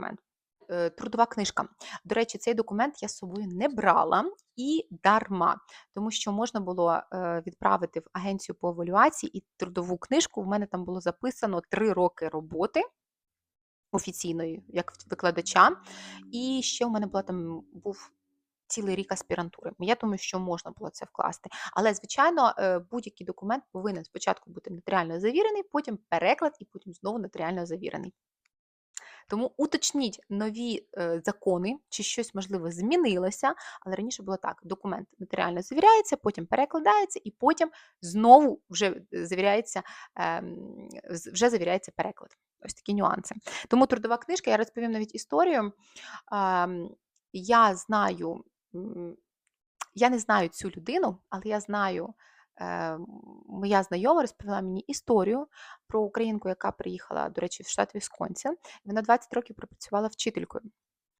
документ. Е, Трудова книжка. До речі, цей документ я з собою не брала і дарма, тому що можна було е, відправити в агенцію по евалюації і трудову книжку. В мене там було записано три роки роботи офіційної, як викладача, і ще у мене була там був. Цілий рік аспірантури. Я думаю, що можна було це вкласти. Але, звичайно, е, будь-який документ повинен спочатку бути нотаріально завірений, потім переклад і потім знову нотаріально завірений. Тому уточніть нові е, закони, чи щось можливо змінилося, але раніше було так: документ нотаріально завіряється, потім перекладається, і потім знову вже завіряється, ем, вже завіряється переклад. Ось такі нюанси. Тому трудова книжка, я розповім навіть історію. Ем, Я знаю, я не знаю цю людину, але я знаю. Е, Моя знайома розповіла мені історію про українку, яка приїхала, до речі, в штат Вісконсін. Вона 20 років пропрацювала вчителькою.